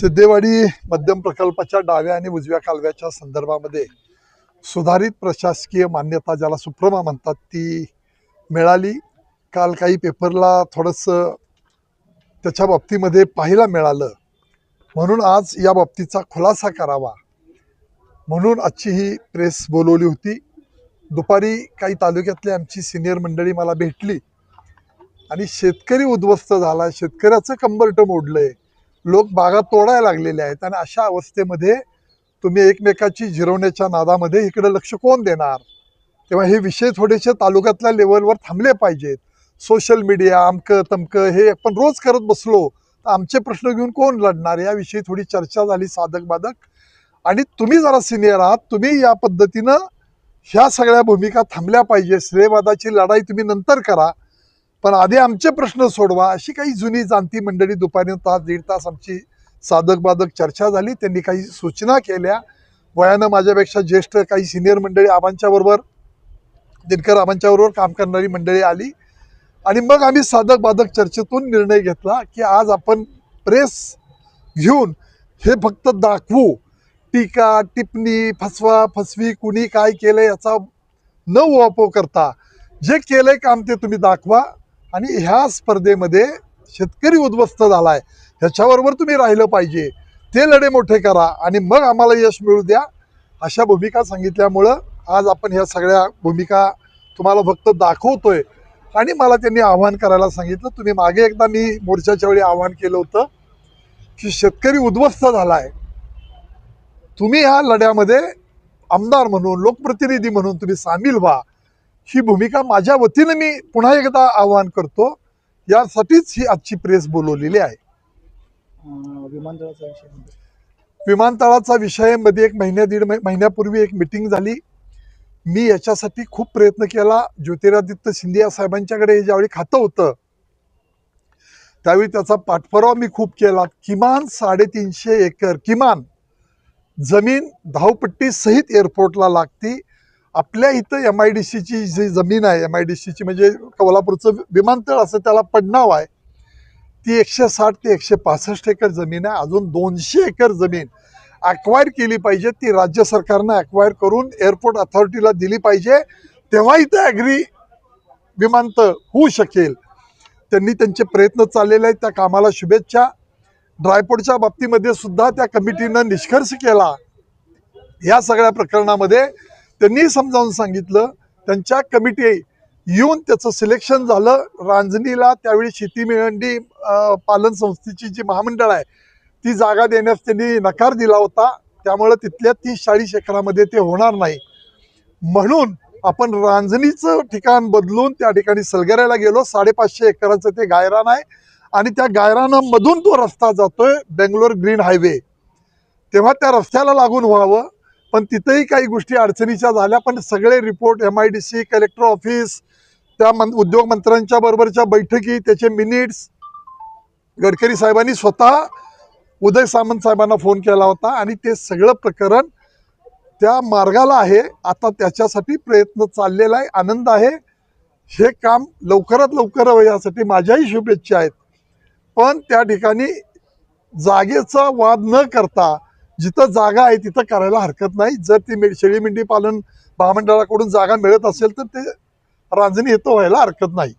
सिद्धेवाडी मध्यम प्रकल्पाच्या डाव्या आणि उजव्या कालव्याच्या संदर्भामध्ये सुधारित प्रशासकीय मान्यता ज्याला सुप्रमा म्हणतात ती मिळाली. काल काही पेपरला थोडंसं त्याच्या बाबतीमध्ये पाहायला मिळालं. म्हणून आज या बाबतीचा खुलासा करावा. म्हणून आजची ही प्रेस बोलवली होती. दुपारी काही तालुक्यातली आमची सिनियर मंडळी मला भेटली. आणि शेतकरी उद्ध्वस्त झाला. शेतकऱ्याचं कंबरटं आहे लोक बागा तोडायला लागलेले आहेत आणि अशा अवस्थेमध्ये तुम्ही एकमेकाची जिरवण्याच्या नादामध्ये इकडे लक्ष कोण देणार? तेव्हा हे विषय थोडेसे तालुक्यातल्या लेवलवर थांबले पाहिजेत. सोशल मीडिया अमकं तमकं हे आपण रोज करत बसलो तर आमचे प्रश्न घेऊन कोण लढणार? याविषयी थोडी चर्चा झाली साधक बाधक. आणि तुम्ही जरा सिनियर आहात तुम्ही या पद्धतीनं ह्या सगळ्या भूमिका थांबल्या पाहिजे श्रेयवादाची लढाई तुम्ही नंतर करा. पण आधी आमचे प्रश्न सोडवा. अशी काही जुनी जाणती मंडळी दुपारी तास दीड तास आमची साधक बाधक चर्चा झाली. त्यांनी काही सूचना केल्या. वयानं माझ्यापेक्षा ज्येष्ठ काही सिनियर मंडळी आबांच्या बरोबर दिनकर आबांच्या बरोबर काम करणारी मंडळी आली. आणि मग आम्ही साधक बाधक चर्चेतून निर्णय घेतला की आज आपण प्रेस घेऊन हे फक्त दाखवू. टीका टिप्पणी फसवा फसवी कुणी काय केलं याचा न वापर करता जे केलंय काम ते तुम्ही दाखवा. आणि ह्या स्पर्धेमध्ये शेतकरी उद्ध्वस्त झालाय. ह्याच्याबरोबर तुम्ही राहिलं पाहिजे. ते लढे मोठे करा आणि मग आम्हाला यश मिळू द्या. अशा भूमिका सांगितल्यामुळं आज आपण ह्या सगळ्या भूमिका तुम्हाला फक्त दाखवतोय. आणि मला त्यांनी आव्हान करायला सांगितलं. तुम्ही मागे एकदा मी मोर्चाच्या वेळी आव्हान केलं होतं की शेतकरी उद्ध्वस्त झालाय. तुम्ही ह्या लढ्यामध्ये आमदार म्हणून लोकप्रतिनिधी म्हणून तुम्ही सामील व्हा. ही भूमिका माझ्या वतीनं मी पुन्हा एकदा आवाहन करतो. यासाठीच ही आजची प्रेस बोलवलेली आहे. विमानतळाचा विषय विमानतळाचा मध्ये एक महिन्या दीड महि- महिन्यापूर्वी एक मिटिंग झाली. मी याच्यासाठी खूप प्रयत्न केला. ज्योतिरादित्य सिंधिया साहेबांच्याकडे हे ज्यावेळी खातं होतं त्यावेळी त्याचा पाठपुरावा मी खूप केला. किमान साडेतीनशे एकर किमान जमीन धावपट्टी सहित एअरपोर्टला लागती. आपल्या इथं एम आय डी सीची जी जमीन आहे एम आय डी सीची म्हणजे कोल्हापूरचं विमानतळ असं त्याला पडनाव आहे. ती एकशे साठ ते एकशे पासष्ट एकर जमीन आहे. अजून दोनशे एकर जमीन अक्वायर केली पाहिजे. ती राज्य सरकारनं अक्वायर करून एअरपोर्ट अथॉरिटीला दिली पाहिजे. तेव्हा इथं ॲग्री विमानतळ होऊ शकेल. त्यांनी त्यांचे प्रयत्न चाललेले आहेत. त्या कामाला शुभेच्छा. ड्रायपोर्टच्या बाबतीमध्ये सुद्धा त्या कमिटीनं निष्कर्ष केला. या सगळ्या प्रकरणामध्ये त्यांनी समजावून सांगितलं त्यांच्या कमिटी येऊन त्याचं सिलेक्शन झालं. रांजणीला त्यावेळी शेती मिळंडी पालन संस्थेची जी महामंडळ आहे ती जागा देण्यास त्यांनी नकार दिला होता. त्यामुळं तिथल्या तीस चाळीस एकरामध्ये ते होणार नाही. म्हणून आपण रांजणीचं ठिकाण बदलून त्या ठिकाणी सलगऱ्याला गेलो. साडेपाचशे एकराचं ते गायरान आहे आणि त्या गायरानामधून तो रस्ता जातोय बेंगलोर ग्रीन हायवे. तेव्हा त्या रस्त्याला लागून व्हावं. पण तिथेही काही गोष्टी अडचणीच्या झाल्या पण सगळे report M I D C collector office त्या मन उद्योग मंत्र्यांच्या बरोबरच्या बैठकी त्याचे मिनिट्स गडकरी साहेबांनी स्वतः उदय सामंत साहेबांना फोन केला होता आणि ते सगळं प्रकरण त्या मार्गाला आहे. आता त्याच्यासाठी प्रयत्न चाललेला आहे आनंद आहे. हे काम लवकरात लवकर हवं यासाठी माझ्याही शुभेच्छा आहेत. पण त्या ठिकाणी जागेचा वाद न करता जिथं जागा आहे तिथं करायला हरकत नाही. जर ती मे- शेळी मेंढी पालन महामंडळाकडून जागा मिळत असेल तर ते रांजणी येतो व्हायला हरकत नाही.